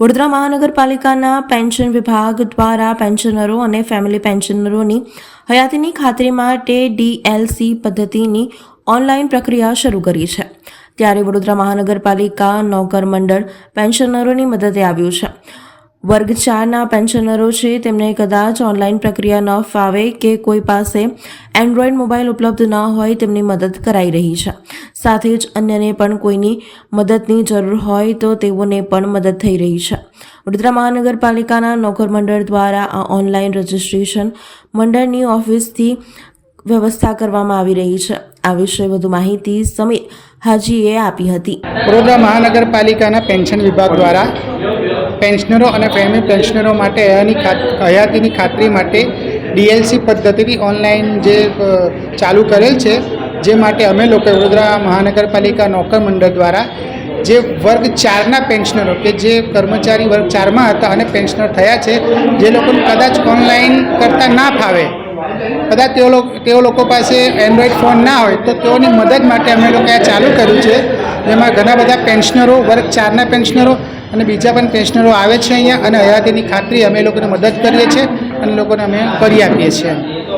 વડોદરા મહાનગરપાલિકાના પેન્શન વિભાગ દ્વારા પેન્શનરો અને ફેમિલી પેન્શનરોની હયાતીની ખાતરી માટે ડીએલસી પદ્ધતિની ઓનલાઈન પ્રક્રિયા શરૂ કરી છે. ત્યારે વડોદરા મહાનગરપાલિકા નોકર મંડળ પેન્શનરોની મદદે આવ્યું છે. વર્ગ ચારના પેન્શનરો છે. તેમને કદાચ ઓનલાઈન પ્રક્રિયા ન ફાવે કે કોઈ પાસે એન્ડ્રોઈડ મોબાઈલ ઉપલબ્ધ ન હોય તેમની મદદ કરાઈ રહી છે. સાથે જ અન્યને પણ કોઈની મદદની જરૂર હોય તો તેઓને પણ મદદ થઈ રહી છે. વડોદરા મહાનગરપાલિકાના નોકર મંડળ દ્વારા આ ઓનલાઈન રજિસ્ટ્રેશન મંડળની ઓફિસથી વ્યવસ્થા કરવામાં આવી રહી છે. આ વિશે વધુ માહિતી સમીર હાજીએ આપી હતી. વડોદરા મહાનગરપાલિકાના પેન્શન વિભાગ દ્વારા પેન્શનરો અને ફેમિલી પેન્શનરો માટે હયાની હયાતીની ખાતરી માટે ડીએલસી પદ્ધતિથી ઓનલાઈન જે ચાલુ કરેલ છે, જે માટે અમે લોકો વડોદરા મહાનગરપાલિકા નોકર મંડળ દ્વારા જે વર્ગ ચારના પેન્શનરો કે જે કર્મચારી વર્ગ ચારમાં હતા અને પેન્શનર થયા છે, જે લોકોને કદાચ ઓનલાઈન કરતાં ના ફાવે કદાચ તેઓ લોકો તેઓ લોકો પાસે એન્ડ્રોઈડ ફોન ના હોય તો તેઓની મદદ માટે અમે લોકોએ આ ચાલુ કર્યું છે. જેમાં ઘણા બધા પેન્શનરો વર્ગ ચારના પેન્શનરો અને બીજા પણ પેન્શનરો આવે છે અહીંયા અને હયાતીની ખાતરી અમે લોકોને મદદ કરીએ છીએ અને લોકોને અમે કરી આપીએ છીએ.